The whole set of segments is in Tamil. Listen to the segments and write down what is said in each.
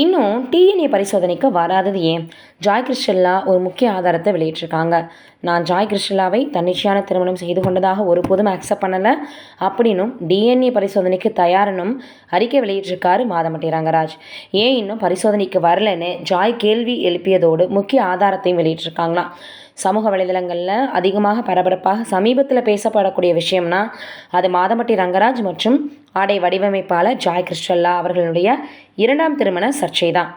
இன்னும் டிஎன்ஏ பரிசோதனைக்கு வராதது ஏன்? ஜாய் கிருஷ்ணல்லா ஒரு முக்கிய ஆதாரத்தை வெளியிட்டிருக்காங்க. நான் ஜாய் கிருஷ்ணல்லாவை தன்னிச்சையான திருமணம் செய்து கொண்டதாக ஒருபோதும் அக்செப்ட் பண்ணலை. அப்படின்னும் டிஎன்ஏ பரிசோதனைக்கு தயாரினும் அறிக்கை வெளியிட்டிருக்காரு மாதமட்டி ரங்கராஜ். ஏன் இன்னும் பரிசோதனைக்கு வரலன்னு ஜாய் கேள்வி எழுப்பியதோடு முக்கிய ஆதாரத்தையும் வெளியிட்டிருக்காங்களாம். சமூக வலைதளங்களில் அதிகமாக பரபரப்பாக சமீபத்தில் பேசப்படக்கூடிய விஷயம்னா அது மாதம்பட்டி ரங்கராஜ் மற்றும் ஆடை வடிவமைப்பாளர் ஜாய் கிறிஸ்டல்லா அவர்களுடைய இரண்டாம் திருமண சர்ச்சை தான்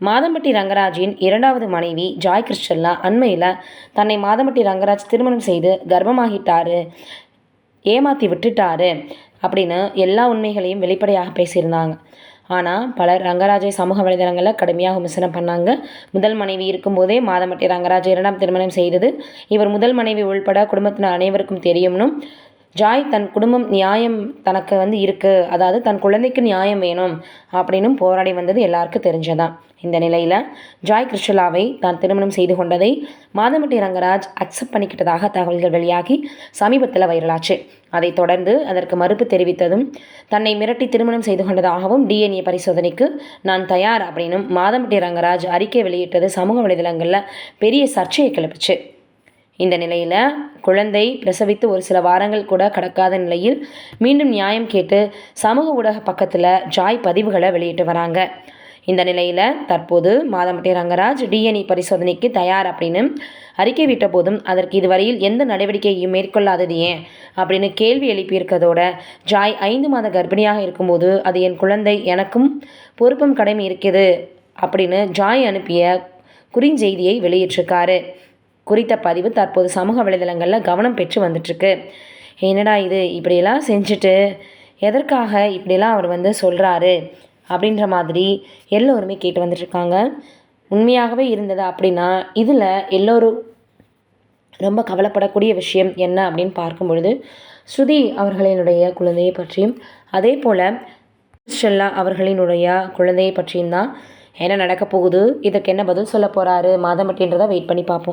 மாதம்பட்டி ரங்கராஜின் இரண்டாவது மனைவி ஜாய் கிறிஸ்டல்லா அண்மையில் தன்னை மாதம்பட்டி ரங்கராஜ் திருமணம் செய்து கர்ப்பமாகிட்டாரு ஏமாற்றி விட்டுட்டாரு அப்படின்னு எல்லா உண்மைகளையும் வெளிப்படையாக பேசியிருந்தாங்க. ஆனால் பலர் ரங்கராஜை சமூக வலைதளங்களில் கடுமையாக விமர்சனம் பண்ணாங்க. முதல் மனைவி இருக்கும்போதே மாதமட்டி ரங்கராஜ் இரண்டாம் திருமணம் செய்தது. இவர் முதல் மனைவி உள்பட குடும்பத்தினர் அனைவருக்கும் தெரியும்னும் ஜாய் தன் குடும்பம் நியாயம் தனக்கு வந்து இருக்குது அதாவது தன் குழந்தைக்கு நியாயம் வேணும் அப்படின்னும் போராடி வந்தது எல்லாருக்கும் தெரிஞ்சதான் இந்த நிலையில் ஜாய் கிருஷ்ணலாவை தான் திருமணம் செய்து கொண்டதை மாதமட்டி ரங்கராஜ் அக்செப்ட் பண்ணிக்கிட்டதாக தகவல்கள் வெளியாகி சமீபத்தில் வைரலாச்சு. அதைத் தொடர்ந்து அதற்கு மறுப்பு தெரிவித்ததும் தன்னை மிரட்டி திருமணம் செய்து கொண்டதாகவும் டிஎன்ஏ பரிசோதனைக்கு நான் தயார் அப்படின்னும் மாதமட்டி ரங்கராஜ் அறிக்கை வெளியிட்டது சமூக வலைதளங்களில் பெரிய சர்ச்சையை கிளப்பிச்சு. இந்த நிலையில் குழந்தை பிரசவித்து ஒரு சில வாரங்கள் கூட கடக்காத நிலையில் மீண்டும் நியாயம் கேட்டு சமூக ஊடக பக்கத்தில் ஜாய் பதிவுகளை வெளியிட்டு வராங்க. இந்த நிலையில் தற்போது மாதமட்டி ரங்கராஜ் டிஎன்இ பரிசோதனைக்கு தயார் அப்படின்னு அறிக்கை விட்ட போதும் அதற்கு இதுவரையில் எந்த நடவடிக்கையும் மேற்கொள்ளாதது ஏன் அப்படின்னு கேள்வி எழுப்பியிருக்கதோட ஜாய் ஐந்து மாத கர்ப்பிணியாக இருக்கும்போது அது என் குழந்தை எனக்கும் பொறுப்பும் கடமை இருக்குது அப்படின்னு ஜாய் அனுப்பிய குறுஞ்செய்தியை வெளியிட்டிருக்காரு. குறித்த பதிவு தற்போது சமூக வலைதளங்களில் கவனம் பெற்று வந்துட்டுருக்கு. என்னடா இது? இப்படியெல்லாம் செஞ்சுட்டு எதற்காக இப்படியெல்லாம் அவர் வந்து சொல்கிறாரு அப்படின்ற மாதிரி எல்லோருமே கேட்டு வந்துட்டுருக்காங்க. உண்மையாகவே இருந்தது அப்படின்னா இதில் எல்லோரும் ரொம்ப கவலைப்படக்கூடிய விஷயம் என்ன அப்படின்னு பார்க்கும் பொழுது ஸ்ருதி அவர்களினுடைய குழந்தையை பற்றியும் அதே போல் ஷெல்லா அவர்களினுடைய குழந்தையை பற்றியும் தான் என்ன நடக்க போகுது? இதுக்கு என்ன பதில் சொல்ல போகிறாரு மாதம் அப்படின்றத வெயிட் பண்ணி பார்ப்போம்.